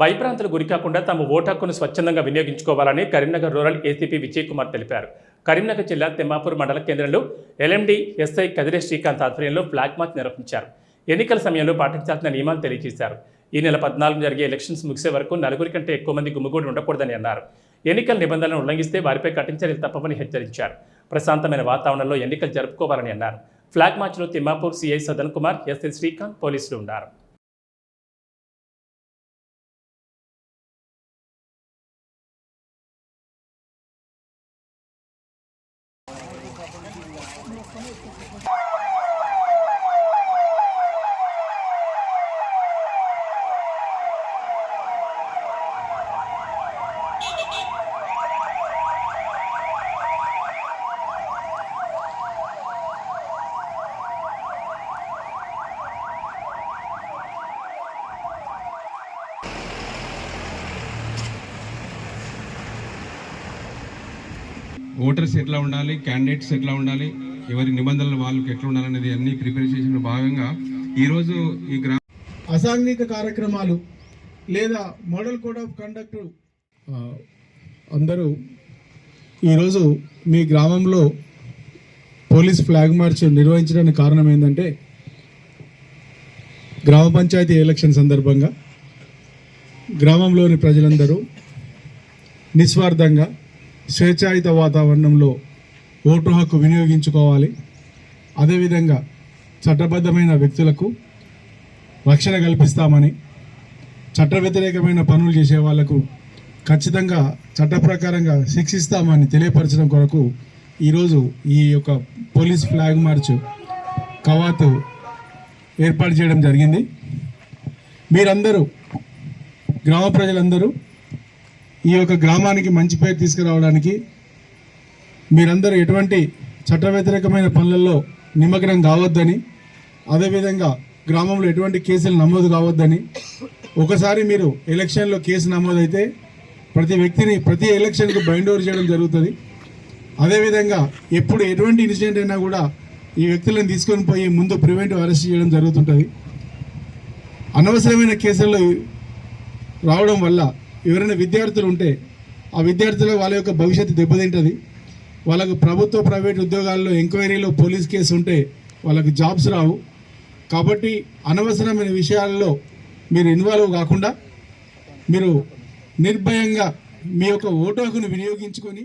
భయప్రాంతాలు గురికాకుండా తమ ఓటు హక్కును స్వచ్ఛందంగా వినియోగించుకోవాలని కరీంనగర్ రూరల్ ఏసీపీ విజయ్ కుమార్ తెలిపారు. కరీంనగర్ జిల్లా తిమ్మాపూర్ మండల కేంద్రంలో ఎల్ఎండి ఎస్ఐ కదిరే శ్రీకాంత్ ఆధ్వర్యంలో ఫ్లాగ్ మార్చ్ నిర్వహించారు. ఎన్నికల సమయంలో పాటించాల్సిన నియమాలు తెలియజేశారు. ఈ నెల పద్నాలుగు జరిగే ఎలక్షన్స్ ముగిసే వరకు నలుగురి కంటే ఎక్కువ మంది గుమిగూడి ఉండకూడదని అన్నారు. ఎన్నికల నిబంధనలను ఉల్లంఘిస్తే వారిపై కఠిన చర్యలు తప్పవని హెచ్చరించారు. ప్రశాంతమైన వాతావరణంలో ఎన్నికలు జరుపుకోవాలని అన్నారు. ఫ్లాగ్ మార్చ్లో తిమ్మాపూర్ సిఐ సదన్ కుమార్ ఎస్ఐ శ్రీకాంత్ పోలీసులు ఉన్నారు. Thank you. ఓటర్స్ ఎట్లా ఉండాలి క్యాండిడేట్స్ ఎట్లా ఉండాలి ఎవరి నిబంధనలు వాళ్ళకి ఎట్లా ఉండాలనేది అన్ని ప్రిపేర్ చేసిన భాగంగా ఈరోజు ఈ గ్రా అసాంఘిక కార్యక్రమాలు లేదా మోడల్ కోడ్ ఆఫ్ కండక్ట్ అందరూ ఈరోజు మీ గ్రామంలో పోలీస్ ఫ్లాగ్ మార్చ్ నిర్వహించడానికి కారణం ఏంటంటే గ్రామ పంచాయతీ ఎలక్షన్ సందర్భంగా గ్రామంలోని ప్రజలందరూ నిస్వార్థంగా స్వేచ్ఛాయుత వాతావరణంలో ఓటు హక్కు వినియోగించుకోవాలి. అదేవిధంగా చట్టబద్ధమైన వ్యక్తులకు రక్షణ కల్పిస్తామని చట్ట వ్యతిరేకమైన పనులు చేసే వాళ్ళకు ఖచ్చితంగా చట్ట ప్రకారంగా శిక్షిస్తామని తెలియపరచడం కొరకు ఈరోజు ఈ యొక్క పోలీస్ ఫ్లాగ్ మార్చ్ కవాతు ఏర్పాటు చేయడం జరిగింది. మీరందరూ గ్రామ ప్రజలందరూ ఈ యొక్క గ్రామానికి మంచి పేరు తీసుకురావడానికి మీరందరూ ఎటువంటి చట్ట వ్యతిరేకమైన పనులలో నిమగ్నం కావద్దని అదేవిధంగా గ్రామంలో ఎటువంటి కేసులు నమోదు కావద్దని ఒకసారి మీరు ఎలక్షన్లో కేసు నమోదైతే ప్రతి వ్యక్తిని ప్రతి ఎలక్షన్కు బైండ్ ఓవర్ చేయడం జరుగుతుంది. అదేవిధంగా ఎప్పుడు ఎటువంటి ఇన్సిడెంట్ అయినా కూడా ఈ వ్యక్తులను తీసుకొని పోయి ముందు ప్రివెంటివ్ అరెస్ట్ చేయడం జరుగుతుంటుంది. అనవసరమైన కేసుల్లో రావడం వల్ల ఎవరైనా విద్యార్థులు ఉంటే ఆ విద్యార్థుల వాళ్ళ యొక్క భవిష్యత్తు దెబ్బతింటుంది. వాళ్ళకు ప్రభుత్వ ప్రైవేట్ ఉద్యోగాల్లో ఎంక్వైరీలో పోలీస్ కేసు ఉంటే వాళ్ళకి జాబ్స్ రావు. కాబట్టి అనవసరమైన విషయాల్లో మీరు ఇన్వాల్వ్ కాకుండా మీరు నిర్భయంగా మీ యొక్క ఓటు హక్కును వినియోగించుకొని